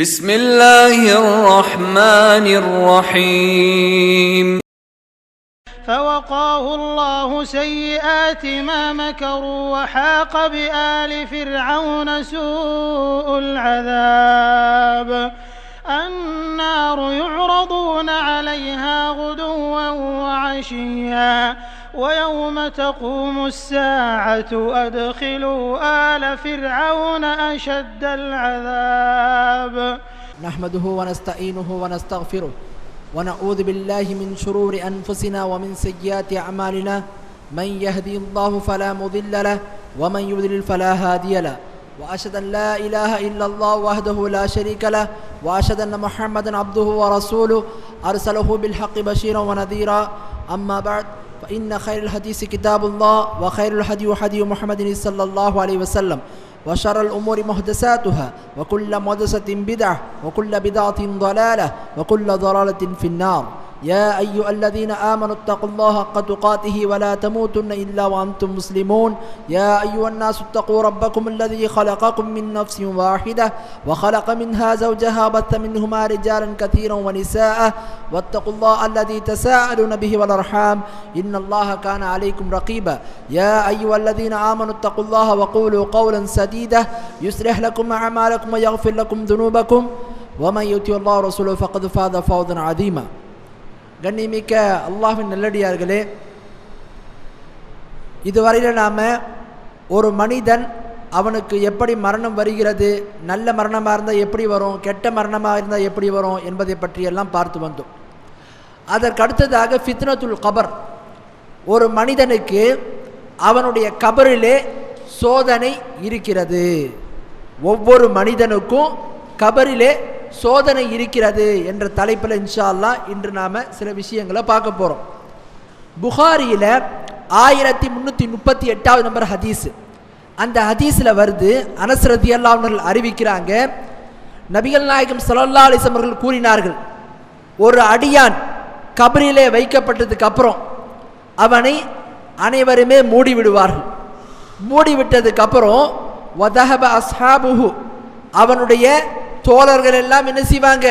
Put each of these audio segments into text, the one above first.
بسم الله الرحمن الرحيم. فوقاه الله سيئات ما مكروا وحاق بآل فرعون سوء العذاب. النار يعرضون عليها غدوا وعشيا. ويوم تقوم الساعة أدخلوا آل فرعون أشد العذاب. نحمده ونستعينه ونستغفره ونعوذ بالله من شرور أنفسنا ومن سيئات أعمالنا. من يهدي الله فلا مضل له ومن يضلل فلا هادي له. وأشهد أن لا إله إلا الله وحده لا شريك له. وأشهد أن محمدا عبده ورسوله. أرسله بالحق بشيرا ونذيرا. أما بعد فإن خير الحديث كتاب الله وخير الهدي هدي محمد صلى الله عليه وسلم وشر الأمور محدثاتها وكل محدثة بدعة وكل بدعة ضلالة وكل ضلالة في النار يا أيها الذين آمنوا اتقوا الله حق تقاته ولا تموتن إلا وأنتم مسلمون. يا أيها الناس اتقوا ربكم الذي خلقكم من نفس واحدة وخلق منها زوجها وبث منهما رجالا كثيرا ونساء واتقوا الله الذي تساءلون به والأرحام. إن الله كان عليكم رقيبا. يا أيها الذين آمنوا اتقوا الله وقولوا قولا سديدا. يصلح لكم أعمالكم ويغفر لكم ذنوبكم. ومن يطع الله ورسوله فقد فاز فوزا عظيما. கண்ணிமிக்க அல்லாஹின் நல்லடியார்களே இதுவரையில் நாம் ஒரு மனிதன் அவனுக்கு எப்படி மரணம் வருகிறது நல்ல மரணமாக இருந்தால் எப்படி வரும் கெட்ட மரணமாக இருந்தால் எப்படி வரும் என்பதை பற்றியெல்லாம் பார்த்து வந்தோம். அதற்கு அடுத்ததாக ஃபித்னத்துல் கபர் ஒரு மனிதனுக்கு அவனுடைய கபரிலே சோதனை இருக்கிறது. ஒவ்வொரு மனிதனுக்கும் கபரிலே சோதனை இருக்கிறது என்ற தலைப்பில் இன்ஷா அல்லா இன்று நாம் சில விஷயங்களை பார்க்க போகிறோம் புகாரியில் ஆயிரத்தி முந்நூற்றி முப்பத்தி எட்டாவது நம்பர் ஹதீஸ். அந்த ஹதீஸில் வருது அனஸ்ரதி அல்லாவர்கள் அறிவிக்கிறாங்க நபிகள் நாயகம் சல்லல்லா அலிசம் அவர்கள் கூறினார்கள் ஒரு அடியான் கபரிலே வைக்கப்பட்டதுக்கு அப்புறம் அவனை அனைவருமே மூடி விடுவார்கள். மூடி வதஹப அஸ்ஹாபுஹு அவனுடைய தோழர்கள் எல்லாம் என்ன செய்வாங்க?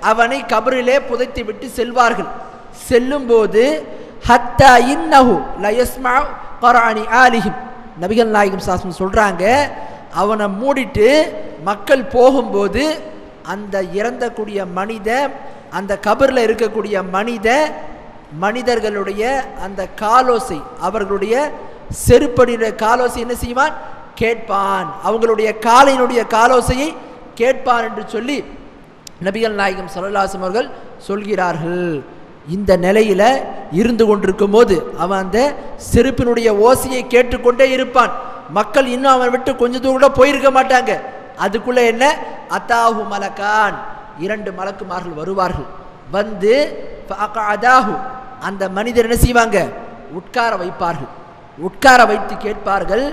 அவனை கபரிலே புதைத்து விட்டு செல்வார்கள். செல்லும்போது ஹத்தா இன்னஹு லயஸ்மா கரானி ஆலிஹிம். நபிகள் நாயகம் சாஸ்திரம் சொல்கிறாங்க அவனை மூடிட்டு மக்கள் போகும்போது அந்த இறந்தக்கூடிய மனித அந்த கபரில் இருக்கக்கூடிய மனித மனிதர்களுடைய அந்த காலோசை அவர்களுடைய செருப்படியுடைய காலோசை என்ன செய்வான்? கேட்பான். அவங்களுடைய காலையினுடைய காலோசையை கேட்பார் என்று சொல்லி நபிகள் நாயகம் சரலாசம் அவர்கள் சொல்கிறார்கள். இந்த நிலையில் இருந்து கொண்டிருக்கும் போது அவன் அந்த செருப்பினுடைய ஓசையை கேட்டுக்கொண்டே இருப்பான். மக்கள் இன்னும் அவன் விட்டு கொஞ்சம் தூரம் கூட போயிருக்க மாட்டாங்க. அதுக்குள்ளே என்ன? அத்தாஹு மலக்கான். இரண்டு மலக்குமார்கள் வருவார்கள். வந்து அதாஹு அந்த மனிதர் என்ன செய்வாங்க? உட்கார வைப்பார்கள். உட்கார வைத்து கேட்பார்கள்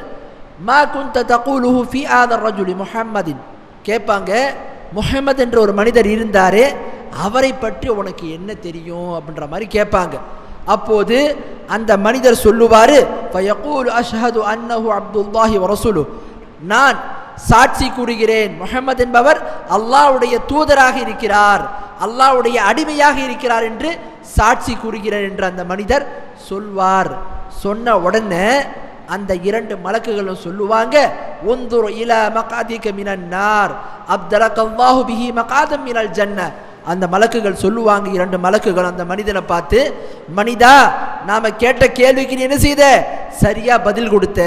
மா குந்த தகுலுஹு ஃபி ஆதர் ரஜுலி முஹம்மதின். கேட்பாங்க முஹம்மது என்ற ஒரு மனிதர் இருந்தார் அவரை பற்றி உனக்கு என்ன தெரியும்? அப்படின்ற மாதிரி கேட்பாங்க. அப்போது அந்த மனிதர் சொல்லுவார் ஃபயகூல் அஷ்ஹது அன்னஹு அப்துல்லாஹி வரசுலு நான் சாட்சி கூறுகிறேன் முகமது என்பவர் அல்லாவுடைய தூதராக இருக்கிறார் அல்லாவுடைய அடிமையாக இருக்கிறார் என்று சாட்சி கூறுகிறார் என்று அந்த மனிதர் சொல்வார். சொன்ன உடனே அந்த இரண்டு மலக்குகளும் சொல்லுவாங்க ஒந்துரு இல மகாதிக மினன்னார் அப்தலக்கல்லாஹு பிஹி மகாதம் மினல் ஜன்ன. அந்த மலக்குகள் சொல்லுவாங்க இரண்டு மலக்குகள் அந்த மனிதனை பார்த்து மனிதா நாம கேட்ட கேள்விக்கு நீ என்ன செய்த? சரியா பதில் கொடுத்த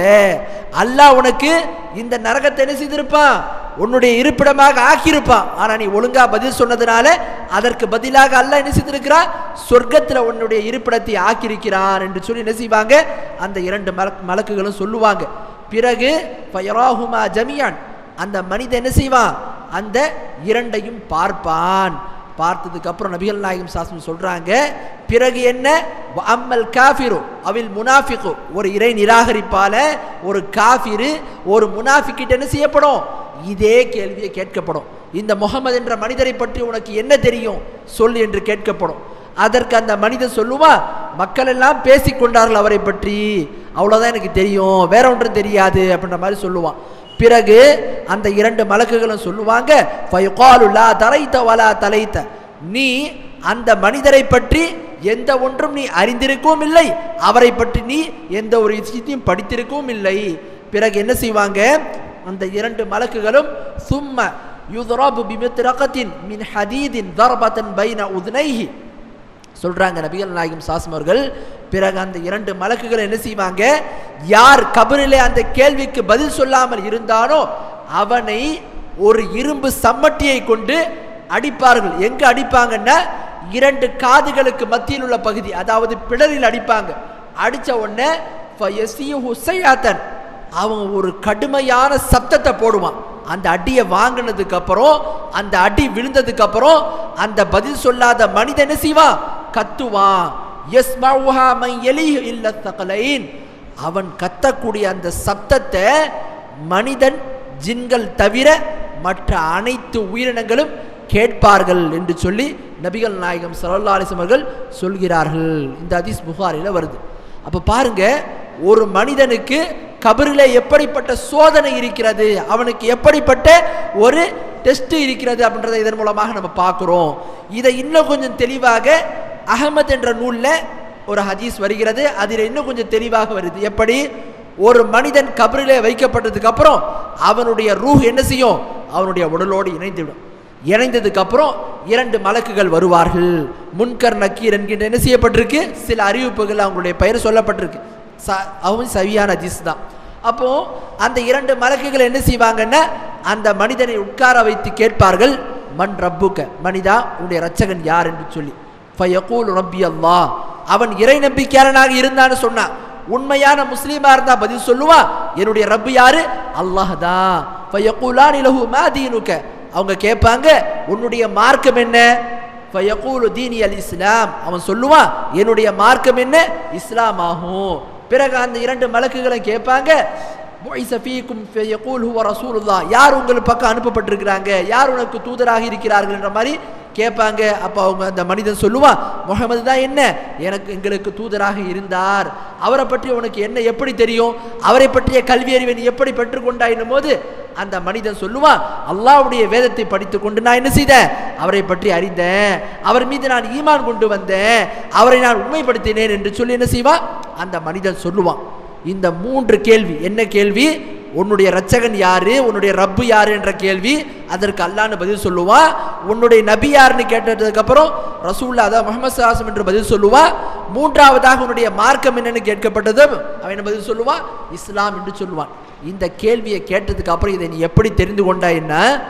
அல்லாஹ் உனக்கு இந்த நரகத்தை என்ன செய்திருப்பான் உன்னுடைய இருப்பிடமாக ஆக்கியிருப்பான் ஆனா நீ ஒழுங்கா பதில் சொன்னதுனால அதற்கு பதிலாக அல்லாஹ் என்ன செய்திருக்கிறா? சொர்க்கத்தில் உன்னுடைய இருப்பிடத்தை ஆக்கியிருக்கிறான் என்று சொல்லி என்ன செய்வாங்க? அந்த இரண்டு மலக் மலக்குகளும் சொல்லுவாங்க. பிறகு ஃபயராஹுமா ஜமியான் அந்த மனிதன் என்ன செய்வான்? அந்த இரண்டையும் பார்ப்பான். பார்த்ததுக்கப்புறம் நபிகள் நாயகம் சாஸ்திரம் சொல்கிறாங்க பிறகு என்ன? அம்மல் காஃபிரு அவில் முனாஃபிக்கு. ஒரு இறை நிராகரிப்பால் ஒரு காஃபிரு ஒரு முனாஃபிக்கிட்ட என்ன செய்யப்படும்? இதே கேள்வியை கேட்கப்படும். இந்த முகமது என்ற மனிதரை பற்றி உனக்கு என்ன தெரியும்? சொல் என்று கேட்கப்படும். அதற்கு அந்த மனிதன் சொல்லுவா மக்கள் எல்லாம் பேசிக்கொண்டார்கள் அவரை பற்றி. அவ்வளோதான் எனக்கு தெரியும். வேற ஒன்றும் தெரியாது அப்படின்ற மாதிரி சொல்லுவான். பிறகு அந்த இரண்டு மலக்குகளும் சொல்லுவாங்க "ஃபயுகாலு லா தலைத்த வலா தலைத்த. நீ அந்த மனிதரை பற்றி எந்த ஒன்றும் நீ அறிந்திருக்கவும் இல்லை அவரை பற்றி நீ எந்த ஒரு விஷயத்தையும் படித்திருக்கவும் இல்லை. பிறகு என்ன செய்வாங்க? அந்த இரண்டு மலக்குகளும் சும்ம யுதராபு பிமித்ரகத்தின் மின் ஹதீதின் தர்பத்தன் பைன உதுனைஹி. சொல்றாங்க நபிகள் நாயகம் சாசம் அவர்கள். பிறகு அந்த இரண்டு மலக்குகள் என்ன செய்வாங்க? யார் கபரிலே அந்த கேள்விக்கு பதில் சொல்லாமல் இருந்தானோ அவனை ஒரு இரும்பு சம்மட்டியை கொண்டு அடிப்பார்கள். எங்க அடிப்பாங்கன்னா இரண்டு காதுகளுக்கு மத்தியில் உள்ள பகுதி அதாவது பிடரில் அடிப்பாங்க. அடிச்ச உடனே ஃபயஸீஹு அவன் ஒரு கடுமையான சப்தத்தை போடுவான். அந்த அடியை வாங்கினதுக்கு அப்புறம் அந்த அடி விழுந்ததுக்கு அப்புறம் அந்த பதில் சொல்லாத மனிதன் என்ன செய்வான்? கத்துவான் எஸ் மன் இல்ல அவன் கத்தக்கூடிய அந்த சப்தத்தை மனிதன் ஜின்கள் தவிர மற்ற அனைத்து உயிரினங்களும் கேட்பார்கள் என்று சொல்லி நபிகள் நாயகம் சல்லா அலைஹி அவர்கள் சொல்கிறார்கள். இந்த அதிஸ் புகாரில் வருது. அப்போ பாருங்க ஒரு மனிதனுக்கு கபரில் எப்படிப்பட்ட சோதனை இருக்கிறது அவனுக்கு எப்படிப்பட்ட ஒரு டெஸ்ட் இருக்கிறது அப்படின்றத இதன் மூலமாக நம்ம பார்க்குறோம். இதை இன்னும் கொஞ்சம் தெளிவாக அகமது என்ற நூலில் ஒரு ஹதீஸ் வருகிறது. அதில் இன்னும் கொஞ்சம் தெளிவாக வருது. எப்படி? ஒரு மனிதன் கபரிலே வைக்கப்பட்டதுக்கு அப்புறம் அவனுடைய ரூஹ் என்ன செய்யும்? அவனுடைய உடலோடு இணைந்துவிடும். இணைந்ததுக்கு அப்புறம் இரண்டு மலக்குகள் வருவார்கள். முன்கர் நக்கீர் என்கின்ற என்ன செய்யப்பட்டிருக்கு? சில அறிவிப்புகள் அவங்களுடைய பெயர் சொல்லப்பட்டிருக்கு. ச அவங்க சவியான ஹதீஸ் தான். அப்போ அந்த இரண்டு மலக்குகள் என்ன செய்வாங்கன்னா அந்த மனிதனை உட்கார வைத்து கேட்பார்கள் மண் ரப்புக்க? மனிதா உன்னுடைய ரட்சகன் யார்? என்று சொல்லி. ஃபயகூல் ரப்பி அல்லா அவன் இறை நம்பிக்கையாளனாக இருந்தான்னு சொன்னான் உண்மையான முஸ்லீமா இருந்தா பதில் சொல்லுவா? என்னுடைய ரப்பு யாரு? அல்லாஹ் தான் ஃபயகூலான் இலஹு மா தீனுக்க அவங்க கேட்பாங்க உன்னுடைய மார்க்கம் என்ன? ஃபயகூலு தீனி அல் இஸ்லாம். அவன் சொல்லுவான் என்னுடைய மார்க்கம் என்ன? இஸ்லாம் ஆகும். பிறகு அந்த இரண்டு மலக்குகளை கேட்பாங்க யார் உங்கள் பக்கம் அனுப்பப்பட்டிருக்கிறாங்க? யார் உனக்கு தூதராக இருக்கிறார்கள் என்ற மாதிரி கேட்பாங்க. அப்போ அவங்க அந்த மனிதன் சொல்லுவான் முகமது தான் என்ன? எனக்கு எங்களுக்கு தூதராக இருந்தார். அவரை பற்றி உனக்கு என்ன எப்படி தெரியும்? அவரை பற்றிய கல்வி அறிவை நீ எப்படி பெற்றுக்கொண்டாயினும் போது அந்த மனிதன் சொல்லுவான் அல்லாஹ்வுடைய வேதத்தை படித்து கொண்டு நான் என்ன செய்தேன்? அவரை பற்றி அறிந்தேன். அவர் மீது நான் ஈமான் கொண்டு வந்தேன். அவரை நான் உண்மைப்படுத்தினேன் என்று சொல்லி என்ன செய்வான் அந்த மனிதன் சொல்லுவான். இந்த மூன்று கேள்வி என்ன கேள்வி? உன்னுடைய ரட்சகன் யாரு? உன்னுடைய ரப்பு யாரு என்ற கேள்வி அதற்கு அல்லான்னு பதில் சொல்லுவா. உன்னுடைய நபி யாருன்னு கேட்டதுக்கு அப்புறம் ரசூல்லா அதாவது முகமது சாசம் என்று பதில் சொல்லுவா. மூன்றாவதாக உன்னுடைய மார்க்கம் என்னன்னு கேட்கப்பட்டது? அவன் என்ன பதில் சொல்லுவான் இஸ்லாம் என்று சொல்லுவான். இந்த கேள்வியை கேட்டதுக்கு அப்புறம் இதை நீ எப்படி தெரிந்து கொண்டாய்னா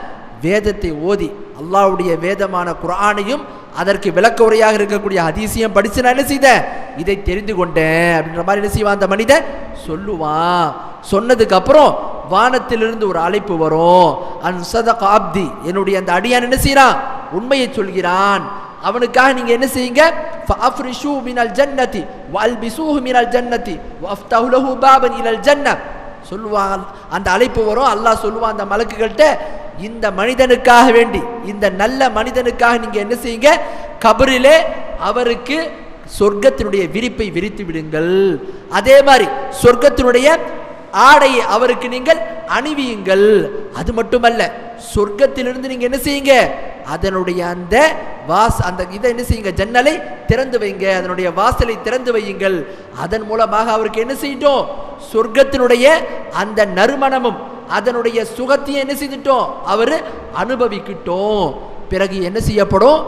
வேதத்தை ஓதி அல்லாவுடைய வேதமான குரானையும் அதற்கு விளக்க உரையாக இருக்கக்கூடிய அதிசயம் படித்து நான் என்ன செய்தேன்? இதை தெரிந்து கொண்டேன் அப்படின்ற மாதிரி என்ன செய்வான் அந்த மனிதன்? சொல்லுவான். சொன்னதுக்கு அப்புறம் வானத்திலிருந்து ஒரு அழைப்பு வரும். அன் சதக என்னுடைய அந்த அடியான் என்ன செய்யறான் உண்மையை சொல்கிறான். அவனுக்காக நீங்க என்ன செய்யுங்க? ஃபஅஃப்ரிஷு மினல் ஜன்னதி வல்பிசூஹு மினல் ஜன்னதி வஃப்தஹு லஹு பாபன் சொல்லுவாங்க. அந்த அழைப்பு வரும். அல்லாஹ் சொல்லுவான் அந்த மலக்குகள்கிட்ட இந்த மனிதனுக்காக வேண்டி இந்த நல்ல மனிதனுக்காக நீங்கள் என்ன செய்யுங்க? கபரிலே அவருக்கு சொர்க்கத்தினுடைய விரிப்பை விரித்து விடுங்கள். அதே மாதிரி சொர்க்கத்தினுடைய ஆடையை அவருக்கு நீங்கள் அணிவியுங்கள். அது மட்டுமல்ல சொர்க்கத்திலிருந்து நீங்கள் என்ன செய்யுங்க? அதனுடைய அந்த வாஸ் அந்த இதை என்ன செய்யுங்க? ஜன்னலை திறந்து வைங்க. அதனுடைய வாசலை திறந்து வையுங்கள். அதன் மூலமாக அவருக்கு என்ன செய்யட்டும்? சொர்க்கத்தினுடைய அந்த நறுமணமும் அதனுடைய சுகத்தையும் என்ன செய்துட்டோம்? அவர் அனுபவிக்கிட்டோம். பிறகு என்ன செய்யப்படும்?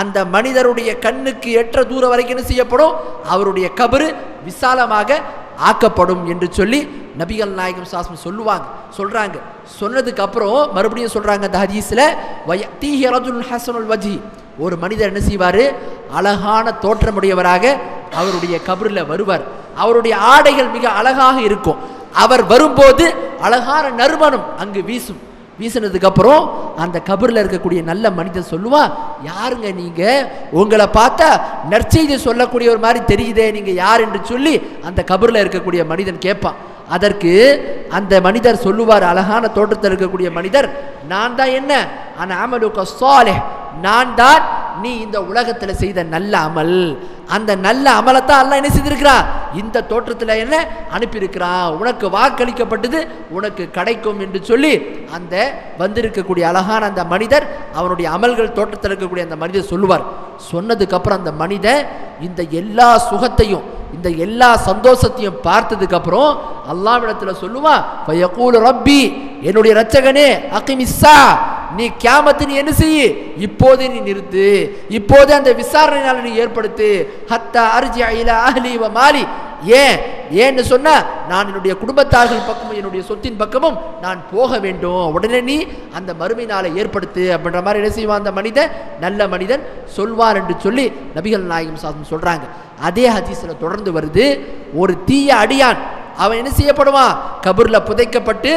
அந்த மனிதருடைய கண்ணுக்கு எற்ற தூரம் வரைக்கும் என்ன செய்யப்படும்? அவருடைய கபரு விசாலமாக ஆக்கப்படும் என்று சொல்லி நபிகள் நாயகம் சாஸ்மி சொல்லுவாங்க சொல்கிறாங்க சொன்னதுக்கு அப்புறம் மறுபடியும் சொல்கிறாங்க அந்த ஹதீஸில் வயத்தீஹரதுல் ஹசனுல் வஜி ஒரு மனிதர் என்ன செய்வார்? அழகான தோற்றமுடையவராக அவருடைய கபரில் வருவார். அவருடைய ஆடைகள் மிக அழகாக இருக்கும். அவர் வரும்போது அழகான நறுமணம் அங்கு வீசும். வீசினதுக்கு அப்புறம் அந்த கபரில் இருக்கக்கூடிய நல்ல மனிதன் சொல்லுவா யாருங்க நீங்க? உங்களை பார்த்தா நற்செய்தி சொல்லக்கூடிய ஒரு மாதிரி தெரியுதே நீங்க யார்? என்று சொல்லி அந்த கபரில் இருக்கக்கூடிய மனிதன் கேட்பான். அதற்கு அந்த மனிதர் சொல்லுவார் அழகான தோற்றத்தில் இருக்கக்கூடிய மனிதர் நான் தான் என்ன? அந்த அமலுக்க சாலிஹ் நான் தான் நீ இந்த உலகத்தில் செய்த நல்ல அமல். அந்த நல்ல அமலத்தான் அல்லாஹ் என்ன செய்திருக்கிறா? இந்த தோற்றத்தில் என்ன? அனுப்பியிருக்கிறான் உனக்கு வாக்களிக்கப்பட்டது உனக்கு கிடைக்கும் என்று சொல்லி அந்த வந்திருக்கக்கூடிய அழகான அந்த மனிதர் அவனுடைய அமல்கள் தோற்றத்தில் இருக்கக்கூடிய அந்த மனிதர் சொல்லுவார். சொன்னதுக்கப்புறம் அந்த மனிதன் இந்த எல்லா சுகத்தையும் இந்த எல்லா சந்தோஷத்தையும் பார்த்ததுக்கப்புறம் அல்லாவிடத்தில் சொல்லுவான் ரப்பி என்னுடைய ரச்சகனே அகிமிஸ்ஸா நீ கேமத்து நீ என்ன செய்யு? இப்போதே நீ நிறுத்து. இப்போதே அந்த விசாரணையினால் நீ ஏற்படுத்து. ஹத்தா அர்ஜி இலா அஹ்லி வ மாலி. ஏன்? ஏன்னு சொன்னா நான் என்னுடைய குடும்பத்தார்கள் பக்கமும் என்னுடைய சொத்தின் பக்கமும் நான் போக வேண்டும். உடனே நீ அந்த மறுமை நாளை ஏற்படுத்து அப்படின்ற மாதிரி என்ன செய்வான் அந்த மனிதன்? நல்ல மனிதன் சொல்வார் என்று சொல்லி நபிகள் நாயகம் சாதம் சொல்றாங்க. அதே ஹதீஸ்ல தொடர்ந்து வருது. ஒரு தீய அடியான் அவன் என்ன செய்யப்படுவான்? கபூர்ல புதைக்கப்பட்டு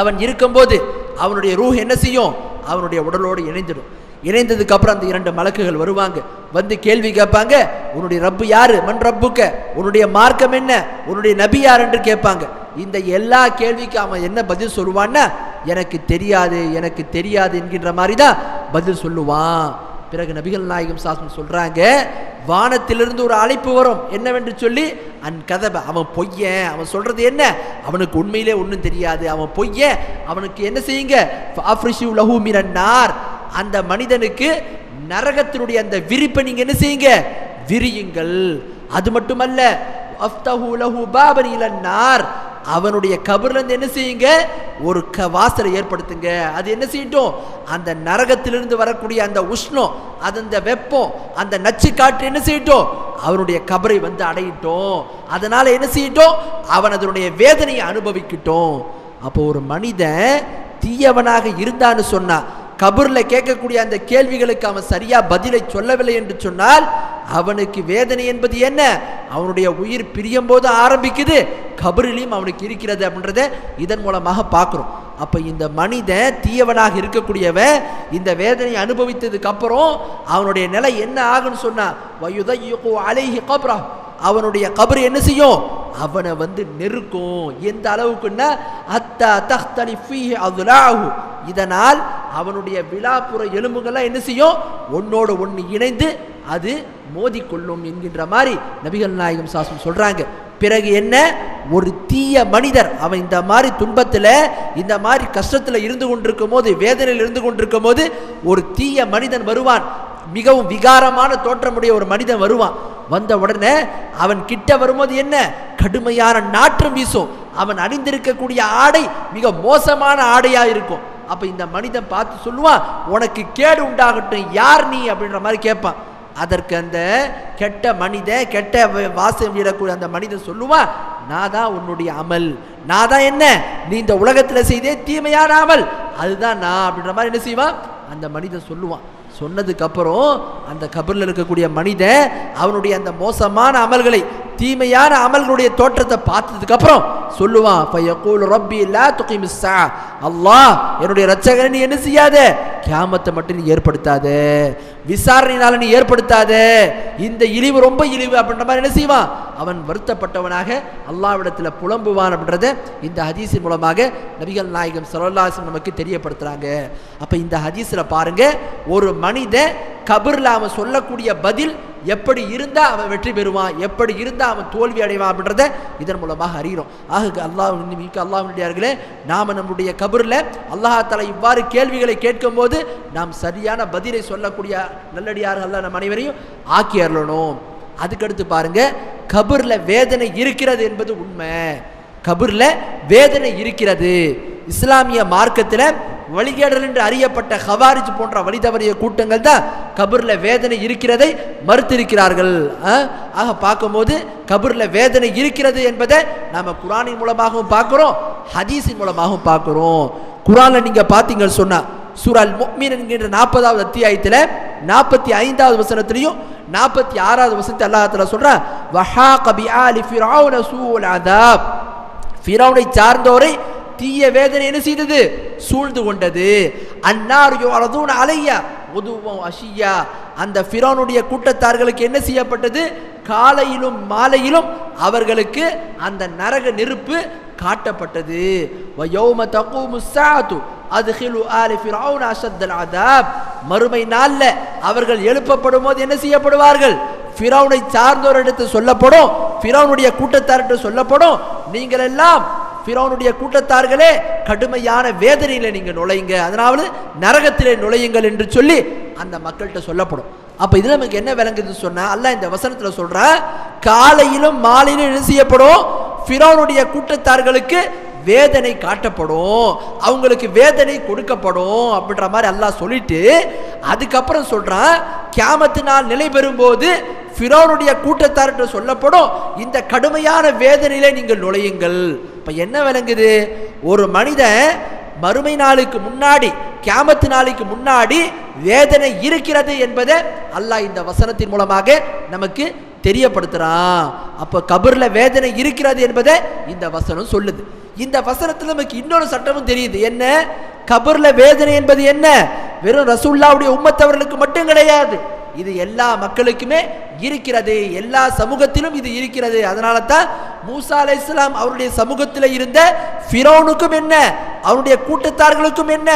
அவன் இருக்கும்போது அவனுடைய ரூஹ் என்ன செய்யும்? அவனுடைய உடலோடு இணைந்துடும். இணைந்ததுக்கு அப்புறம் அந்த இரண்டு மலக்குகள் வருவாங்க. வந்து கேள்வி கேட்பாங்க உன்னுடைய ரப்பு யாரு? மண் ரப்புக்க? உன்னுடைய மார்க்கம் என்ன? உன்னுடைய நபி யார்? என்று கேட்பாங்க. இந்த எல்லா கேள்விக்கும் அவன் என்ன பதில் சொல்லுவான்னா எனக்கு தெரியாது எனக்கு தெரியாது என்கின்ற மாதிரி தான் பதில் சொல்லுவான். பிறகு நபிகள் நாயகம் சாசன் சொல்கிறாங்க வானத்திலிருந்து ஒரு அழைப்பு வரும். என்னவென்று சொல்லி அன் கதவை அவன் பொய்யன் அவன் சொல்கிறது என்ன? அவனுக்கு உண்மையிலே ஒன்றும் தெரியாது. அவன் பொய்யன் அவனுக்கு என்ன செய்யுங்க? ஃபாஃப்ரிஷு லஹு மினன் அந்த மனிதனுக்கு நரகத்தினுடைய அந்த விரிப்பை நீங்கள் என்ன செய்யுங்க? விரியுங்கள். அது மட்டுமல்ல அஃப்தஹு லஹு பாபன் இலன் அவனுடைய கபர்லேருந்து என்ன செய்யுங்க? ஒரு க வாசலை ஏற்படுத்துங்க. அது என்ன செய்யட்டும்? அந்த நரகத்திலிருந்து வரக்கூடிய அந்த உஷ்ணம் அது அந்த வெப்பம் அந்த நச்சு காற்று என்ன செய்யட்டும்? அவனுடைய கபரை வந்து அடையிட்டோம். அதனால் என்ன செய்யட்டும்? அவன் அதனுடைய வேதனையை அனுபவிக்கட்டும். அப்போ ஒரு மனிதன் தீயவனாக இருந்தான்னு சொன்னா கபூர்ல கேட்கக்கூடிய அந்த கேள்விகளுக்கு அவன் சரியா பதிலை சொல்லவில்லை என்று சொன்னால் அவனுக்கு வேதனை என்பது என்ன? அவனுடைய உயிர் பிரியும் போது ஆரம்பிக்குது கபரிலையும் அவனுக்கு இருக்கிறது அப்படின்றத இதன் மூலமாக பார்க்குறோம். அப்போ இந்த மனிதன் தீயவனாக இருக்கக்கூடியவன் இந்த வேதனையை அனுபவித்ததுக்கு அப்புறம் அவனுடைய நிலை என்ன ஆகுன்னு சொன்னா வயுதையுகு அலைஹி கப்ரா அவனுடைய கபர் என்ன செய்யும்? அவனை வந்து நெருக்கும். எந்த அளவுக்குன்னா அத்தா தஹ்தலி ஃபீஹி அதுலாஹு. இதனால் அவனுடைய விழாப்புற எலும்புகள்லாம் என்ன செய்யும்? ஒன்னோடு ஒன்று இணைந்து அது மோதிக்கொள்ளும் என்கின்ற மாதிரி நபிகள் நாயகம் சாசம் சொல்றாங்க. பிறகு என்ன? ஒரு தீய மனிதர் அவன் இந்த மாதிரி துன்பத்தில் இந்த மாதிரி கஷ்டத்தில் இருந்து கொண்டிருக்கும் போது வேதனையில் இருந்து கொண்டிருக்கும் போது ஒரு தீய மனிதன் வருவான். மிகவும் விகாரமான தோற்றமுடைய ஒரு மனிதன் வருவான். வந்த உடனே அவன் கிட்ட வரும்போது என்ன? கடுமையான நாற்றம் வீசும். அவன் அணிந்திருக்கக்கூடிய ஆடை மிக மோசமான ஆடையாக இருக்கும். அப்போ இந்த மனிதன் பார்த்து சொல்லுவான் உனக்கு கேடு உண்டாகட்டும் யார் நீ? அப்படின்ற மாதிரி கேட்பான். அதற்கு அந்த கெட்ட மனிதன் கெட்ட வாசம் விடக்கூடிய அந்த மனிதன் சொல்லுவான் நான் தான் உன்னுடைய அமல். நான் தான் என்ன? நீ இந்த உலகத்தில் செய்தே தீமையான அமல் அதுதான் நான். அப்படின்ற மாதிரி என்ன செய்வான்? அந்த மனிதன் சொல்லுவான் சொன்னதுக்கு அப்புறம் அந்த கபரில் இருக்கக்கூடிய மனிதன் அவனுடைய அந்த மோசமான அமல்களை தீமையான அமல்களுடைய தோற்றத்தை பார்த்ததுக்கு அப்புறம் சொல்லுவான் ஃபயகூல் ரப்பி லா துகிமிஸ்ஸா அல்லாஹ் என்னுடைய ரச்சகனை நீ என்ன செய்யாத? கியாமத்தை மட்டும் நீ ஏற்படுத்தாத. விசாரணையினால நீ ஏற்படுத்தாத. இந்த இழிவு ரொம்ப இழிவு அப்படின்ற மாதிரி என்ன செய்வான்? அவன் வருத்தப்பட்டவனாக அல்லாவிடத்தில் புலம்புவான் அப்படின்றத இந்த ஹதீஸின் மூலமாக நபிகள் நாயகம் சரோல்லாசம் நமக்கு தெரியப்படுத்துறாங்க. அப்போ இந்த ஹதீஸில் பாருங்க ஒரு மனிதன் கபர்ல அவன் சொல்லக்கூடிய பதில் எப்படி இருந்தால் அவன் வெற்றி பெறுவான் எப்படி இருந்தால் அவன் தோல்வி அடைவான் அப்படின்றத இதன் மூலமாக அறிகிறோம். ஆக அல்லாஹ் மிக்க அல்லாஹ்விடையார்களே நாம் நம்முடைய கபரில் அல்லாஹ் இவ்வாறு கேள்விகளை கேட்கும் போது நாம் சரியான பதிலை சொல்லக்கூடிய நல்லடியார்கள் அல்லாஹ் நம் அனைவரையும் ஆக்கி அருளணும். அதுக்கடுத்து பாருங்க கபரில் வேதனை இருக்கிறது என்பது உண்மை. கபரில் வேதனை இருக்கிறது. இஸ்லாமிய மார்க்கத்தில் வழிகேடல் என்று அறியப்பட்ட ஹவாரிஜ் போன்ற வழி தவறிய கூட்டங்கள் தான் கபூரில் வேதனை இருக்கிறதை மறுத்திருக்கிறார்கள். ஆ? ஆக பார்க்கும்போது கபூரில் வேதனை இருக்கிறது என்பதை நாம் குரானின் மூலமாகவும் பார்க்குறோம் ஹதீஸின் மூலமாகவும் பார்க்குறோம். குரானில் நீங்கள் பார்த்தீங்கன்னு சொன்னால் சூரால் முக்மீன் என்கின்ற நாற்பதாவது அத்தியாயத்தில் நாற்பத்தி ஐந்தாவது வசனத்திலையும் நாற்பத்தி ஆறாவது வசனத்தை அல்லாஹத்தில் சொல்கிறான் வஹா கபி ஆலி ஃபிரௌன சூல் அதாப். ஃபிரௌனை சார்ந்தோரை தீய வேதனை என்ன செய்தது? சூழ்ந்து கொண்டது. அன்னார் யுஅரதூன அலையா உதுவம் அஷியா. அந்த ஃபிரௌனுடைய கூட்டத்தார்களுக்கு என்ன செய்யப்பட்டது? காலையிலும் மாலையிலும் அவர்களுக்கு அந்த நரக நெருப்பு காட்டப்பட்டது. வயௌம தகூமு ஸாஅத்து அத்கிலு ஆல ஃபிரௌன அஷத்தல் அதாப். மறுமை நாள்ல அவர்கள் எழுப்பப்படும் போது என்ன செய்யப்படுவார்கள்? ஃபிரௌனை சார்ந்தோரிடத்து சொல்லப்படும் ஃபிரௌனுடைய கூட்டத்தார்கிட்ட சொல்லப்படும் நீங்கள் எல்லாம் ஃபிரௌனுடைய கூட்டத்தார்களே கடுமையான வேதனையில் நீங்கள் நுழையுங்க. அதனால நரகத்திலே நுழையுங்கள் என்று சொல்லி அந்த மக்கள்கிட்ட சொல்லப்படும். அப்போ இதில் நமக்கு என்ன விளங்குதுன்னு சொன்னால் அல்ல இந்த வசனத்தில் சொல்கிற காலையிலும் மாலையிலும் என்ன செய்யப்படும்? ஃபிரோனுடைய கூட்டத்தார்களுக்கு வேதனை காட்டப்படும். அவங்களுக்கு வேதனை கொடுக்கப்படும் அப்படின்ற மாதிரி எல்லாம் சொல்லிட்டு அதுக்கப்புறம் சொல்கிறான் கேமத்து நாள் நிலை பெறும்போது ஃபிரோனுடைய கூட்டத்தார்கிட்ட சொல்லப்படும் இந்த கடுமையான வேதனையிலே நீங்கள் நுழையுங்கள். இப்ப என்ன விளங்குது? ஒரு மனிதன் மறுமை நாளுக்கு முன்னாடி கியாமத்து நாளுக்கு முன்னாடி வேதனை இருக்கிறது என்பதை அல்லாஹ் இந்த வசனத்தின் மூலமாக நமக்கு தெரியப்படுத்துறான். அப்ப கபர்ல வேதனை இருக்கிறது என்பதை இந்த வசனம் சொல்லுது. இந்த வசனத்துல நமக்கு இன்னொரு சட்டமும் தெரியுது. என்ன? கபர்ல வேதனை என்பது என்ன? வெறும் ரசூல்லாவுடைய உம்மத்தவர்களுக்கு மட்டும் கிடையாது. இது எல்லா மக்களுக்குமே இருக்கிறது. எல்லா சமூகத்திலும் இது இருக்கிறது. அதனால தான் மூசா அலை இஸ்லாம் அவருடைய சமூகத்தில் இருந்த ஃபிரோனுக்கும் என்ன? அவருடைய கூட்டத்தார்களுக்கும் என்ன?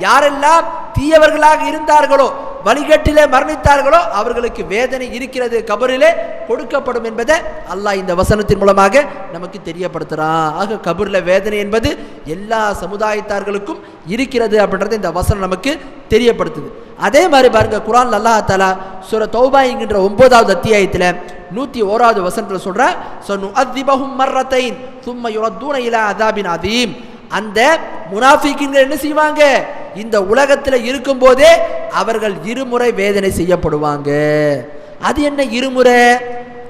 யாரெல்லாம் தீயவர்களாக இருந்தார்களோ வழிகட்டிலே மரணித்தார்களோ அவர்களுக்கு வேதனை இருக்கிறது கபரிலே கொடுக்கப்படும் என்பதை அல்லாஹ் இந்த வசனத்தின் மூலமாக நமக்கு தெரியப்படுத்துறான் ஆக கபரில் வேதனை என்பது எல்லா சமுதாயத்தார்களுக்கும் இருக்கிறது அப்படின்றத இந்த வசனம் நமக்கு தெரியப்படுத்துது. அதே மாதிரி பாருங்க குரான் அல்லாஹ் தலா சுர தௌபா என்கின்ற ஒன்பதாவது அத்தியாயத்தில் நூற்றி ஓராவது வசனத்தில் சொல்ற சொன்னு அதிபகும் மர்ரத்தைன் சும்ம யுரத்தூன இலா அதாபின் அதீம். அந்த முனாஃபிக்கின்கள் என்ன செய்வாங்க? இந்த உலகத்தில் இருக்கும்போதே அவர்கள் இருமுறை வேதனை செய்யப்படுவாங்க. அது என்ன இருமுறை?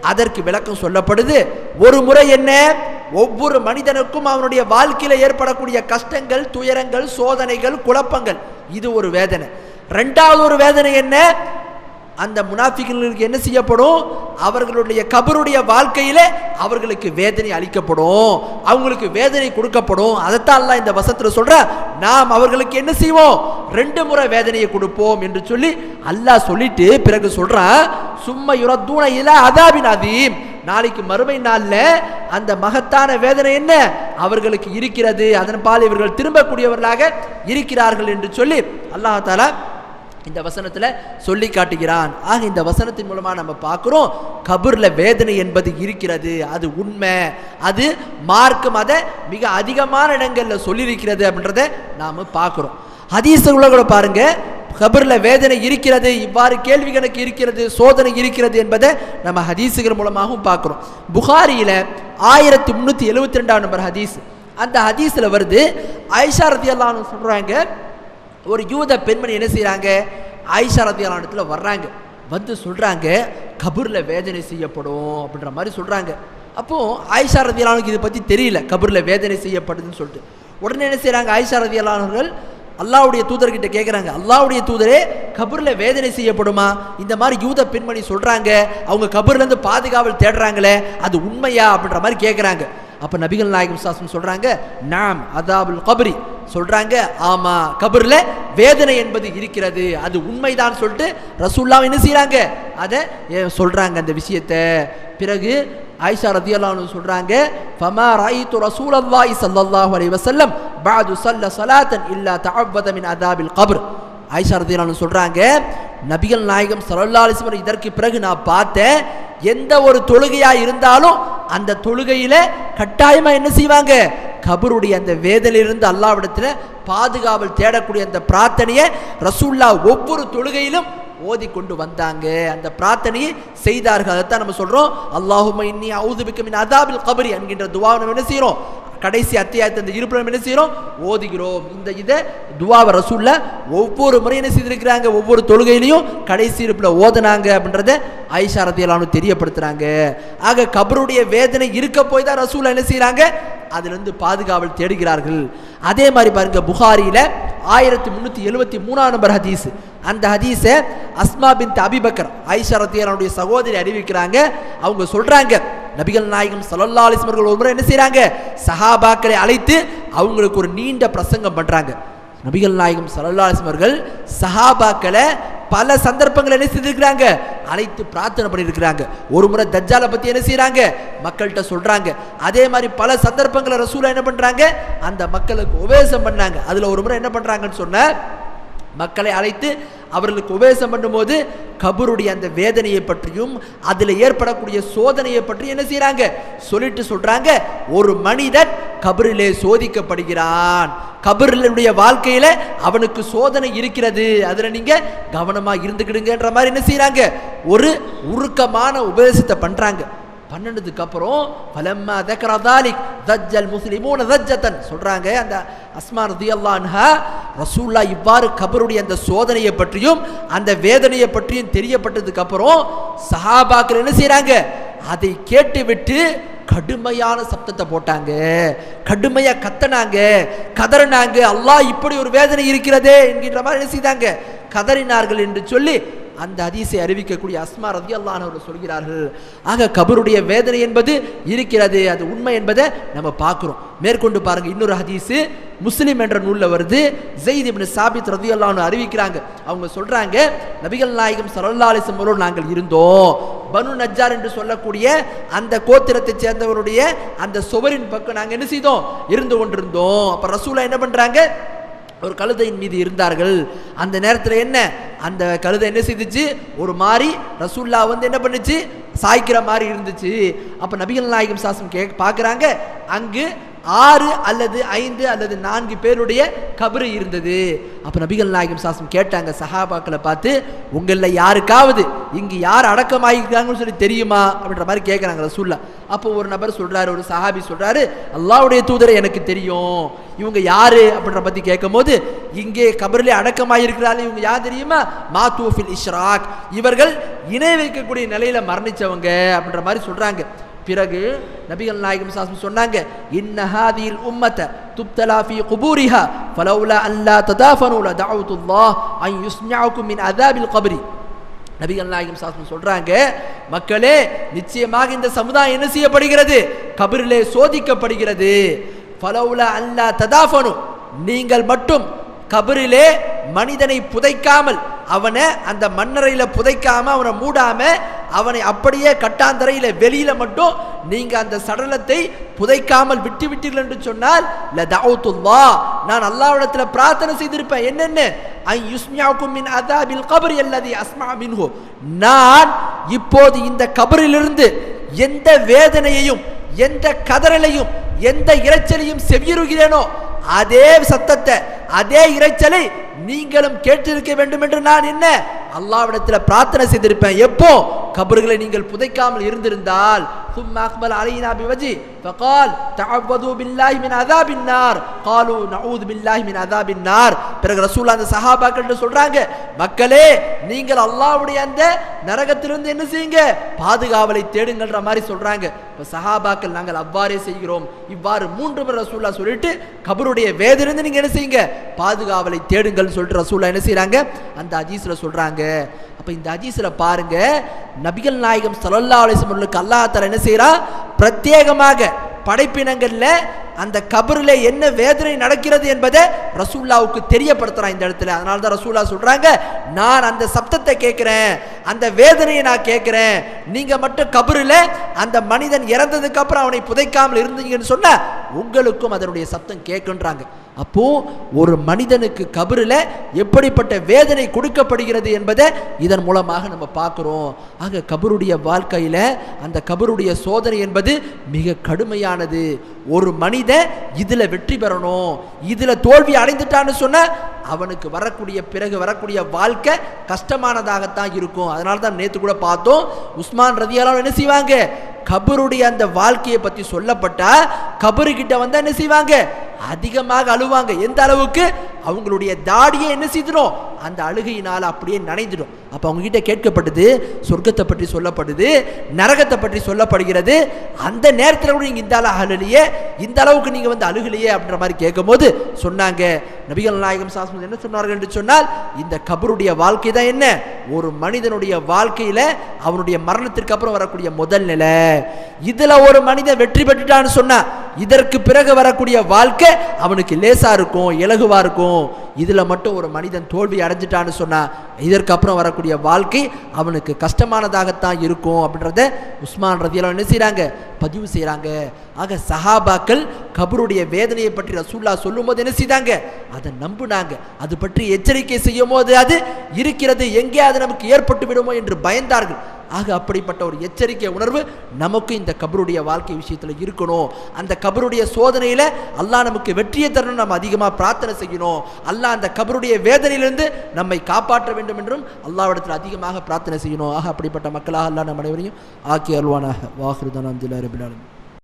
அதற்கு விளக்கம் சொல்லப்படுது ஒரு முறை என்ன? ஒவ்வொரு மனிதனுக்கும் அவனுடைய வாழ்க்கையில் ஏற்படக்கூடிய கஷ்டங்கள் துயரங்கள் சோதனைகள் குழப்பங்கள் இது ஒரு வேதனை. ரெண்டாவது ஒரு வேதனை என்ன? அந்த முனாஃபிகளுக்கு என்ன செய்யப்படும்? அவர்களுடைய கபருடைய வாழ்க்கையில அவர்களுக்கு வேதனை அளிக்கப்படும். அவங்களுக்கு வேதனை கொடுக்கப்படும். அதைத்தான் எல்லாம் இந்த வசத்துல சொல்ற நாம் அவர்களுக்கு என்ன செய்வோம்? ரெண்டு முறை வேதனையை கொடுப்போம் என்று சொல்லி அல்லாஹ் சொல்லிட்டு பிறகு சொல்றான் சும்மா யுரத்தூன இல அதாபின் அதீம். நாளைக்கு மறுமை நாளில் அந்த மகத்தான வேதனை என்ன? அவர்களுக்கு இருக்கிறது. அதன் பால் இவர்கள் திரும்பக்கூடியவர்களாக இருக்கிறார்கள் என்று சொல்லி அல்லாஹதாலா இந்த வசனத்தில் சொல்லி காட்டுகிறான். ஆக இந்த வசனத்தின் மூலமாக நம்ம பார்க்குறோம் கபூரில் வேதனை என்பது இருக்கிறது. அது உண்மை. அது மார்க்கம் அதை மிக அதிகமான இடங்களில் சொல்லியிருக்கிறது அப்படின்றத நாம் பார்க்குறோம். ஹதீஸ்களை கூட பாருங்க கபரில் வேதனை இருக்கிறது இவ்வாறு கேள்வி கணக்கு இருக்கிறது சோதனை இருக்கிறது என்பதை நம்ம ஹதீஸுகள் மூலமாகவும் பார்க்குறோம். புகாரியில் ஆயிரத்தி முந்நூற்றி எழுபத்தி ரெண்டாம் நம்பர் ஹதீஸ். அந்த ஹதீஸில் வருது ஐஷா ரதி சொல்கிறாங்க ஒரு யூத பெண்மணி என்ன செய்கிறாங்க ஆயிஷா ரத்தியாலத்துல வர்றாங்க. வந்து சொல்கிறாங்க கபூரில் வேதனை செய்யப்படும் அப்படின்ற மாதிரி சொல்கிறாங்க அப்போது ஆயிஷா ரத்தியாலானுக்கு இதை பற்றி தெரியல கபூரில் வேதனை செய்யப்படுதுன்னு சொல்லிட்டு. உடனே என்ன செய்கிறாங்க ஆயிஷா அல்லாவுடைய தூதர்கிட்ட கேட்குறாங்க அல்லாவுடைய தூதரே கபூரில் வேதனை செய்யப்படுமா? இந்த மாதிரி யூத பெண்மணி சொல்கிறாங்க அவங்க கபூர்லேருந்து பாதுகாவல் தேடுறாங்களே அது உண்மையா அப்படின்ற மாதிரி கேட்குறாங்க அப்போ நபிகள் நாயகம் சாஸ்திரம் சொல்கிறாங்க நாம் அதாபுல் கபரி. சொல்கிறாங்க ஆமாம் கபரில் வேதனை என்பது இருக்கிறது. அது உண்மைதான் சொல்லிட்டு ரசூல்லா என்ன செய்கிறாங்க அதை சொல்கிறாங்க அந்த விஷயத்தை? பிறகு ஆயிஷா ரதியல்லான்னு சொல்கிறாங்க ஃபமா ராயித்து ரசூலல்லாஹி ஸல்லல்லாஹு அலைஹி வஸல்லம் பாது ஸல்ல ஸலாத்தன் இல்லா தஅவ்வத மின் அதாபில் கபர். ஆயிஷா ரதியல்லான்னு சொல்கிறாங்க நபிகள் நாயகம் ஸல்லல்லாஹு அலைஹி வஸல்லம் இதற்கு பிறகு நான் பார்த்தேன் எந்த ஒரு தொழுகையா இருந்தாலும் அந்த தொழுகையில கட்டாயமா என்ன செய்வாங்க? கபருடைய அந்த வேதலிருந்து அல்லாவிடத்தில் பாதுகாவல் தேடக்கூடிய அந்த பிரார்த்தனையை ரசூல்லா ஒவ்வொரு தொழுகையிலும் ஓதி கொண்டு வந்தாங்க. அந்த பிரார்த்தனையை செய்தார்கள். அதைத்தான் நம்ம சொல்றோம். அல்லாஹும இன்னி அவுதுபிக்கமின் அதாபில் கபரி என்கின்ற துவாவை நம்ம என்ன செய்யறோம்? கடைசி அத்தியாயத்தை அந்த இருப்பில் என்ன செய்யறோம்? ஓதுகிறோம். இந்த இதை துவாவை ரசூல்ல ஒவ்வொரு முறை என்ன செய்திருக்கிறாங்க? ஒவ்வொரு தொழுகையிலையும் கடைசி இருப்பில் ஓதுனாங்க அப்படின்றத ஐஷா ரத்தியலானு தெரியப்படுத்துறாங்க. ஆக கபருடைய வேதனை இருக்க போய் தான் ரசூல் என்ன செய்யறாங்க? அதிலிருந்து பாதுகாவல் தேடுகிறார்கள். அதே மாதிரி பாருங்க புகாரியில ஆயிரத்தி முன்னூத்தி எழுபத்தி மூணாம் நம்பர் ஹதீஸ். அந்த ஹதீஸை அஸ்மா பின் அபிபக்கர் ஐஷரத்தியனுடைய சகோதரி அறிவிக்கிறாங்க. அவங்க சொல்றாங்க நபிகள் நாயகம் சல்லல்லா அலிஸ்மர்கள் ஒரு முறை என்ன செய்கிறாங்க சஹாபாக்களை அழைத்து அவங்களுக்கு ஒரு நீண்ட பிரசங்கம் பண்றாங்க. நபிகள் நாயகம் சல்லல்லா அலிஸ்மர்கள் சஹாபாக்களை பல சந்தர்ப்பங்கள் என்ன செய்திருக்கிறாங்க? அழைத்து பிரார்த்தனை பண்ணியிருக்கிறாங்க. ஒரு முறை தஜ்ஜாலை பத்தி என்ன செய்கிறாங்க மக்கள்கிட்ட சொல்றாங்க. அதே மாதிரி பல சந்தர்ப்பங்களை ரசூலா என்ன பண்றாங்க? அந்த மக்களுக்கு உபதேசம் பண்ணாங்க. அதுல ஒரு முறை என்ன பண்றாங்கன்னு சொன்ன மக்களை அழைத்து அவர்களுக்கு உபதேசம் பண்ணும்போது கபருடைய அந்த வேதனையை பற்றியும் அதில் ஏற்படக்கூடிய சோதனையை பற்றி என்ன செய்கிறாங்க சொல்லிட்டு சொல்கிறாங்க ஒரு மனிதன் கபரிலே சோதிக்கப்படுகிறான். கபருடைய வாழ்க்கையில் அவனுக்கு சோதனை இருக்கிறது. அதில் நீங்கள் கவனமாக இருந்துக்கிடுங்கன்ற மாதிரி என்ன செய்கிறாங்க ஒரு உருக்கமான உபதேசத்தை பண்ணுறாங்க பன்னெண்டுக்கு அப்புறம் பலம்மா தக்கரதாலிக் தஜ்ஜல் முஸ்லிமூன தஜ்ஜத்தன் சொல்றாங்க அந்த அஸ்மா ரதியல்லாஹு அன்ஹா ரசூல்லா இவ்வாறு கபருடைய அந்த சோதனையை பற்றியும் அந்த வேதனையை பற்றியும் தெரியப்பட்டதுக்கு அப்புறம் சஹாபாக்கள் என்ன செய்றாங்க? அதை கேட்டுவிட்டு கடுமையான சப்தத்தை போட்டாங்க. கடுமையா கத்தனாங்க. கதறினாங்க. அல்லாஹ் இப்படி ஒரு வேதனை இருக்கிறதே என்கின்ற மாதிரி என்ன செய்தாங்க? கதறினார்கள் என்று சொல்லி அந்த அதிசை அறிவிக்கக்கூடிய அஸ்மா ரதி அல்லானவர்கள் சொல்கிறார்கள். ஆக கபருடைய வேதனை என்பது இருக்கிறது அது உண்மை என்பதை நம்ம பார்க்குறோம். மேற்கொண்டு பாருங்கள் இன்னொரு ஹதீஸு முஸ்லீம் என்ற நூலில் வருது. ஜெயித் இப்னு சாபித் ரதி அறிவிக்கிறாங்க. அவங்க சொல்கிறாங்க நபிகள் நாயகம் சல்லா அலிசம்மரோடு நாங்கள் இருந்தோம். பனு நஜார் என்று சொல்லக்கூடிய அந்த கோத்திரத்தைச் சேர்ந்தவருடைய அந்த சுவரின் பக்கம் நாங்கள் என்ன செய்தோம்? இருந்து கொண்டிருந்தோம். அப்போ ரசூலா என்ன பண்ணுறாங்க ஒரு கழுதையின் மீது இருந்தார்கள். அந்த நேரத்தில் என்ன? அந்த கழுதை என்ன செய்துச்சு? ஒரு மாதிரி ரசூல்லா வந்து என்ன பண்ணுச்சு? சாய்க்கிற மாதிரி இருந்துச்சு. அப்போ நபிகள் நாயகம் சாசம் கே பார்க்குறாங்க அங்கு ஆறு அல்லது ஐந்து அல்லது நான்கு பேருடைய கபரு இருந்தது. அப்போ நபிகள் நாயகம் சாசம் கேட்டாங்க சஹாபாக்களை பார்த்து உங்களில் யாருக்காவது இங்கு யார் அடக்கமாயிருக்காங்கன்னு சொல்லி தெரியுமா? அப்படின்ற மாதிரி கேட்குறாங்க ரசூல்லா அப்போ ஒரு நபர் சொல்கிறாரு ஒரு சஹாபி சொல்கிறாரு அல்லாவுடைய தூதரை எனக்கு தெரியும். இவங்க யாரு அப்படின்ற பத்தி கேட்கும்போது இங்கே கபரிலே அடக்கமாயிருக்கிறாள் இவங்க யார் தெரியுமா? மாத்தூஃபில் இஷ்ராக். இவர்கள் இணை வைக்கக்கூடிய நிலையில மரணிச்சவங்க அப்படின்ற மாதிரி சொல்றாங்க. பிறகு நபிகள் நாயகம் சாஸ்மி சொன்னாங்க இன்ன ஹாதில் உம்மத துப்தலாஃபி குபூரிஹா ஃபலௌலா அல்லா ததாஃபனு லதஅவுத்துல்லாஹ் அன் யுஸ்மிஅக்கும் மின் அதாபில் கபரி. நபிகள் நாயகம் சாஸ்மி சொல்றாங்க மக்களே நிச்சயமாக இந்த சமுதாயம் என்ன செய்யப்படுகிறது? கபரிலே சோதிக்கப்படுகிறது. பலவுல அல்லா ததாஃபனு நீங்கள் மட்டும் கபரிலே மனிதனை புதைக்காமல் அவனை அந்த மண்ணறையில் புதைக்காம அவனை மூடாம அவனை அப்படியே கட்டாந்தரையில் வெளியில மட்டும் நீங்க அந்த சடலத்தை புதைக்காமல் விட்டு விட்டீர்கள் என்று சொன்னால் லதஅவுத்துல்லா நான் அல்லாவிடத்தில் பிரார்த்தனை செய்திருப்பேன். என்னென்ன? ஐ யுஸ்மியாக்கும் மின் அதாபில் கபர் அல்லது அஸ்மா மின்ஹோ. நான் இப்போது இந்த கபரிலிருந்து எந்த வேதனையையும் எந்த கதறலையும் எந்த இரைச்சலையும் செவியுறுகிறேனோ அதே சத்தத்தை அதே இரைச்சலை நீங்களும் கேட்டிருக்க வேண்டும் என்று நான் என்ன? அல்லாவிடத்தில் பிரார்த்தனை செய்திருப்பேன் எப்போ கபர்களை நீங்கள் புதைக்காமல் இருந்திருந்தால் ثم أقبل علينا بوجهه فقال تعوذوا بالله من عذاب النار قالوا نعوذ بالله من عذاب النار பிறகு ரசூல் அந்த சஹாபாக்கள் சொல்றாங்க மக்களே நீங்கள் அல்லாஹ்வுடைய அந்த நரகத்திலிருந்து என்ன செய்யுங்க பாதுகாவலை தேடுங்கள்ன்ற மாதிரி சொல்றாங்க இப்ப சஹாபாக்கள் நாங்கள் அவ்வாறே செய்கிறோம் இவ்வாறு மூன்று முறை ரசூல்லா சொல்லிட்டு கபருடைய வேதிலிருந்து நீங்க என்ன செய்யுங்க பாதுகாவலை தேடுங்கள்னு சொல்லிட்டு ரசூல்லா என்ன செய்றாங்க அந்த ஹதீஸ்ல சொல்றாங்க அப்ப இந்த ஹதீஸ்ல பாருங்க நபிகள் நாயகம் சலல்லா அலைஹி வஸல்லம் என்ன செய்றான் பிரத்யேகமாக படைப்பினங்களில் அந்த கபரில் என்ன வேதனை நடக்கிறது என்பதை ரசூல்லாவுக்கு தெரியப்படுத்துகிறான் இந்த இடத்துல. அதனால தான் ரசூல்லா சொல்கிறாங்க நான் அந்த சப்தத்தை கேட்குறேன் அந்த வேதனையை நான் கேட்குறேன். நீங்கள் மட்டும் கபரில் அந்த மனிதன் இறந்ததுக்கப்புறம் அவனை புதைக்காமல் இருந்தீங்கன்னு சொன்னால் உங்களுக்கும் அதனுடைய சப்தம் கேட்குன்றாங்க. அப்போ ஒரு மனிதனுக்கு கபரில் எப்படிப்பட்ட வேதனை கொடுக்கப்படுகிறது என்பதை இதன் மூலமாக நம்ம பார்க்குறோம். ஆக கபருடைய வாழ்க்கையில் அந்த கபருடைய சோதனை என்பது மிக கடுமையானது. ஒரு மனிதன் இதில் வெற்றி பெறணும். இதில் தோல்வி அடைந்துட்டான்னு சொன்னால் அவனுக்கு வரக்கூடிய பிறகு வரக்கூடிய வாழ்க்கை கஷ்டமானதாகத்தான் இருக்கும். அதனால தான் நேற்று கூட பார்த்தோம் உஸ்மான் ரதியாலும் என்ன செய்வாங்க? கபருடைய அந்த வாழ்க்கையை பற்றி சொல்லப்பட்டால் கபரு கிட்ட வந்தால் என்ன செய்வாங்க? அதிகமாக அழுவாங்க. எந்த அளவுக்கு? அவங்களுடைய தாடியை என்ன செய்திடும்? அந்த அழுகையினால் அப்படியே நனைஞ்சிடும். அப்போ அவங்க கிட்ட கேட்கப்பட்டது சொர்க்கத்தை பற்றி சொல்லப்படுது நரகத்தை பற்றி சொல்லப்படுகிறது. அந்த நேரத்தில் கூட நீங்கள் இந்த அளவு அழுலையே இந்த அளவுக்கு நீங்கள் வந்து அழுகலையே அப்படின்ற மாதிரி கேட்கும்போது சொன்னாங்க நபிகள் நாயகம் சாஸ்மத் என்ன சொன்னார்கள் என்று சொன்னால் இந்த கபருடைய வாழ்க்கை தான் என்ன? ஒரு மனிதனுடைய வாழ்க்கையில் அவனுடைய மரணத்திற்கு அப்புறம் வரக்கூடிய முதல் நிலை. இதில் ஒரு மனிதன் வெற்றி பெற்றுட்டான்னு சொன்னால் இதற்கு பிறகு வரக்கூடிய வாழ்க்கை அவனுக்கு லேசாக இருக்கும் இலகுவாக இருக்கும். இதில் மட்டும் ஒரு மனிதன் தோல்வி அடைஞ்சிட்டான்னு சொன்னால் இதற்கப்புறம் வரக்கூடிய வாழ்க்கை அவனுக்கு கஷ்டமானதாகத்தான் இருக்கும் அப்படின்றத உஸ்மான் ரதியெல்லாம் என்ன செய்கிறாங்க பதிவு செய்கிறாங்க ஆக சஹாபாக்கள் கபருடைய வேதனையை பற்றி ரசூல்லா சொல்லும்போது என்ன செய்தாங்க? அதை நம்புனாங்க. அது பற்றி எச்சரிக்கை செய்யும் போது அது இருக்கிறது எங்கே அது நமக்கு ஏற்பட்டு விடுமோ என்று பயந்தார்கள். ஆக அப்படிப்பட்ட ஒரு எச்சரிக்கை உணர்வு நமக்கு இந்த கபருடைய வாழ்க்கை விஷயத்தில் இருக்கணும். அந்த கபருடைய சோதனையில் அல்லாஹ் நமக்கு வெற்றியை தரணும் நம்ம அதிகமாக பிரார்த்தனை செய்யணும். அல்லாஹ் அந்த கபருடைய வேதனையிலிருந்து நம்மை காப்பாற்ற வேண்டும் என்றும் அல்லாவிடத்தில் அதிகமாக பிரார்த்தனை செய்யணும். ஆக அப்படிப்பட்ட மக்களாக அல்லாஹ் நம் அனைவரையும் ஆக்கி அல்வானாக வாஹ்ருதான அப்துல்லா ரபிலாலும்